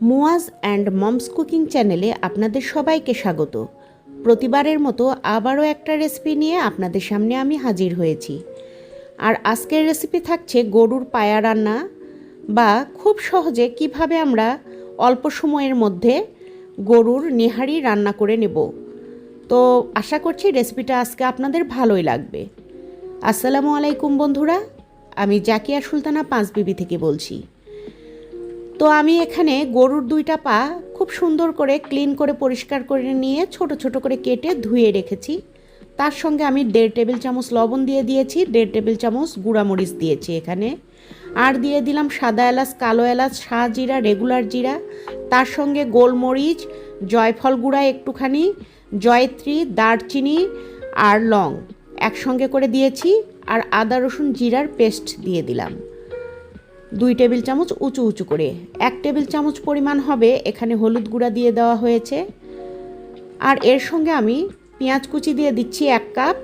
Muaz and moms cooking চ্যানেলে আপনাদের সবাইকে স্বাগত। প্রতিবারের মতো আবারও একটা রেসিপি নিয়ে আপনাদের সামনে আমি হাজির হয়েছি। আর আজকের রেসিপি থাকছে গরুর পায়া রান্না বা খুব সহজে কীভাবে আমরা অল্প সময়ের মধ্যে গরুর নেহারি রান্না করে নেব। তো আশা করছি রেসিপিটা আজকে আপনাদের ভালোই লাগবে। আসসালামু আলাইকুম বন্ধুরা, আমি জাকিয়া সুলতানা পাঁচবিবি থেকে বলছি। তো আমি এখানে গরুর দুইটা পা খুব সুন্দর করে ক্লিন করে পরিষ্কার করে নিয়ে ছোট ছোট করে কেটে ধুয়ে রেখেছি। তার সঙ্গে আমি দেড় টেবিল চামচ লবণ দিয়ে দিয়েছি, দেড় টেবিল চামচ গুঁড়ামরিচ দিয়েছি এখানে। আর দিয়ে দিলাম সাদা এলাচ, কালো এলাচ শাহ জিরা, রেগুলার জিরা। তার সঙ্গে গোলমরিচ, জয়ফল গুঁড়া একটুখানি, জয়ত্রী, দারচিনি আর লং একসঙ্গে করে দিয়েছি। আর আদা রসুন জিরার পেস্ট দিয়ে দিলাম। দুই টেবিল চামচ উঁচু উঁচু করে। এক টেবিল চামচ পরিমাণ হবে এখানে হলুদ গুঁড়া দিয়ে দেওয়া হয়েছে। আর এর সঙ্গে আমি পেঁয়াজ কুচি দিয়ে দিচ্ছি এক কাপ,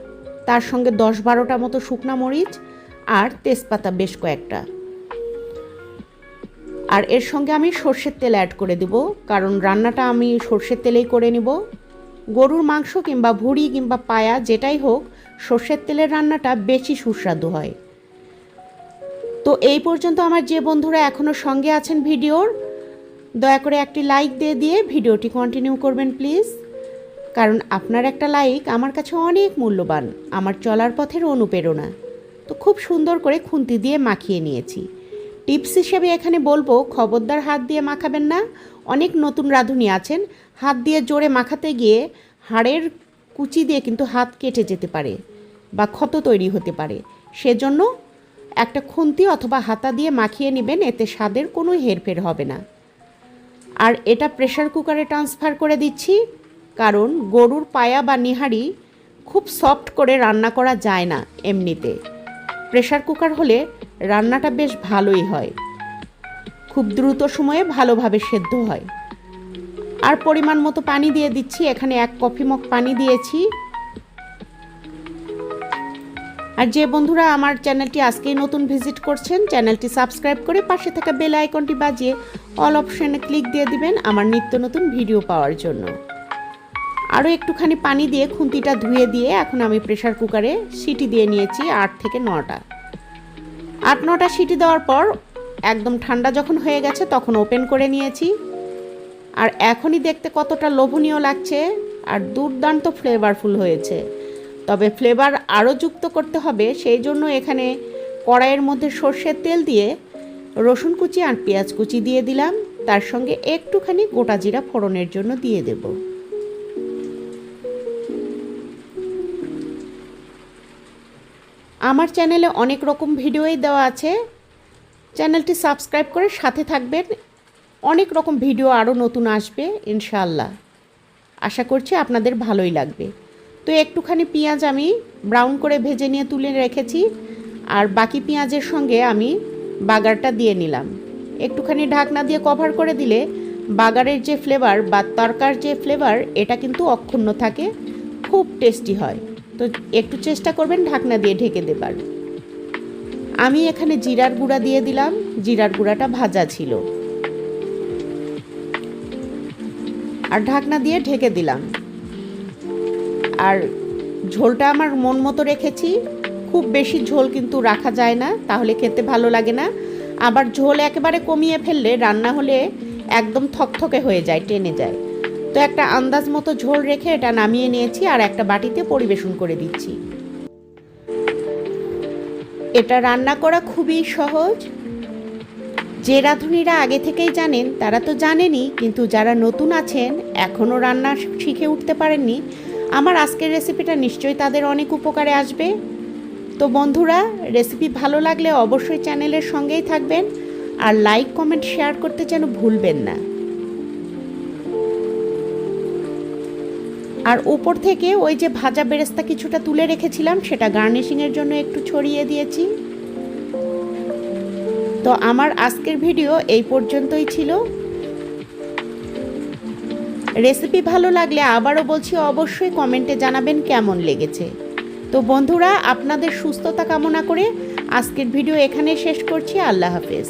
তার সঙ্গে দশ বারোটা মতো শুকনা মরিচ আর তেজপাতা বেশ কয়েকটা। আর এর সঙ্গে আমি সর্ষের তেল অ্যাড করে দেব, কারণ রান্নাটা আমি সর্ষের তেলেই করে নিব। গরুর মাংস কিংবা ভুড়ি কিংবা পায়া যেটাই হোক, সর্ষের তেলের রান্নাটা বেশি সুস্বাদু হয়। তো এই পর্যন্ত আমার যে বন্ধুরা এখনও সঙ্গে আছেন ভিডিওর, দয়া করে একটি লাইক দিয়ে দিয়ে ভিডিওটি কন্টিনিউ করবেন প্লিজ কারণ আপনার একটা লাইক আমার কাছে অনেক মূল্যবান, আমার চলার পথের অনুপ্রেরণা। তো খুব সুন্দর করে খুন্তি দিয়ে মাখিয়ে নিয়েছি। টিপস হিসেবে এখানে বলব, খবরদার হাত দিয়ে মাখাবেন না। অনেক নতুন রাঁধুনি আছেন, হাত দিয়ে জোরে মাখাতে গিয়ে হাড়ের কুচি দিয়ে কিন্তু হাত কেটে যেতে পারে বা ক্ষত তৈরি হতে পারে। সেজন্য একটা খুন্তি অথবা হাতা দিয়ে মাখিয়ে নেবেন, এতে স্বাদের কোনো হেরফের হবে না। আর এটা প্রেশার কুকারে ট্রান্সফার করে দিচ্ছি, কারণ গরুর পায়া বা নিহারি খুব সফট করে রান্না করা যায় না এমনিতে। প্রেশার কুকার হলে রান্নাটা বেশ ভালোই হয়। খুব দ্রুত সময়ে ভালোভাবে সেদ্ধ হয়। আর পরিমাণ মতো পানি দিয়ে দিচ্ছি, এখানে এক কফি মগ পানি দিয়েছি। আর যে বন্ধুরা আমার চ্যানেলটি আজকেই নতুন ভিজিট করছেন, চ্যানেলটি সাবস্ক্রাইব করে পাশে থাকা বেল আইকনটি বাজিয়ে অল অপশানে ক্লিক দিয়ে দিবেন আমার নিত্য নতুন ভিডিও পাওয়ার জন্য। আরও একটুখানি পানি দিয়ে খুন্তিটা ধুয়ে দিয়ে এখন আমি প্রেশার কুকারে সিটি দিয়ে নিয়েছি আট থেকে নটা। আট নটা সিটি দেওয়ার পর একদম ঠান্ডা যখন হয়ে গেছে তখন ওপেন করে নিয়েছি। আর এখনই দেখতে কতটা লোভনীয় লাগছে আর দুর্দান্ত ফ্লেভারফুল হয়েছে। তবে ফ্লেভার আরও যুক্ত করতে হবে, সেই জন্য এখানে কড়াইয়ের মধ্যে সর্ষের তেল দিয়ে রসুন কুচি আর পেঁয়াজ কুচি দিয়ে দিলাম। তার সঙ্গে একটুখানি গোটা জিরা ফোড়নের জন্য দিয়ে দেব। আমার চ্যানেলে অনেক রকম ভিডিওই দেওয়া আছে। চ্যানেলটি সাবস্ক্রাইব করে সাথে থাকবেন। অনেক রকম ভিডিও আরও নতুন আসবে ইনশাল্লাহ আশা করছি আপনাদের ভালোই লাগবে। তো একটুখানি পেঁয়াজ আমি ব্রাউন করে ভেজে নিয়ে তুলে রেখেছি। আর বাকি পেঁয়াজের সঙ্গে আমি বাগারটা দিয়ে নিলাম। একটুখানি ঢাকনা দিয়ে কভার করে দিলে বাগারের যে ফ্লেভার বা তরকার যে ফ্লেভার এটা কিন্তু অক্ষুণ্ণ থাকে, খুব টেস্টি হয়। তো একটু চেষ্টা করবেন ঢাকনা দিয়ে ঢেকে দেবার। আমি এখানে জিরার গুঁড়া দিয়ে দিলাম। জিরার গুঁড়াটা ভাজা ছিল। আর ঢাকনা দিয়ে ঢেকে দিলাম। আর ঝোলটা আমার মন মতো রেখেছি। খুব বেশি ঝোল কিন্তু রাখা যায় না, তাহলে খেতে ভালো লাগে না। আবার ঝোল একেবারে কমিয়ে ফেললে রান্না হলে একদম থকথকে হয়ে যায়, টেনে যায়। তো একটা আন্দাজ মতো ঝোল রেখে এটা নামিয়ে নিয়েছি আর একটা বাটিতে পরিবেশন করে দিচ্ছি। এটা রান্না করা খুবই সহজ। যে রাঁধুনিরা আগে থেকেই জানেন, তারা তো জানেনই কিন্তু যারা নতুন আছেন এখনও রান্না শিখে উঠতে পারেননি আমার আজকের রেসিপিটা নিশ্চয়ই তাদের অনেক উপকারে আসবে। তো বন্ধুরা রেসিপি ভালো লাগলে অবশ্যই চ্যানেলের সঙ্গেই থাকবেন আর লাইক কমেন্ট শেয়ার করতে যেন ভুলবেন না। আর উপর থেকে ওই যে ভাজা বেরেস্তা কিছুটা তুলে রেখেছিলাম, সেটা গার্নিশিংয়ের জন্য একটু ছড়িয়ে দিয়েছি। তো আমার আজকের ভিডিও এই পর্যন্তই ছিল। রেসিপি ভালো লাগলে আবারও বলছি অবশ্যই কমেন্টে জানাবেন কেমন লেগেছে। তো বন্ধুরা, আপনাদের সুস্থতা কামনা করে আজকের ভিডিও এখানে শেষ করছি। আল্লাহ হাফেজ।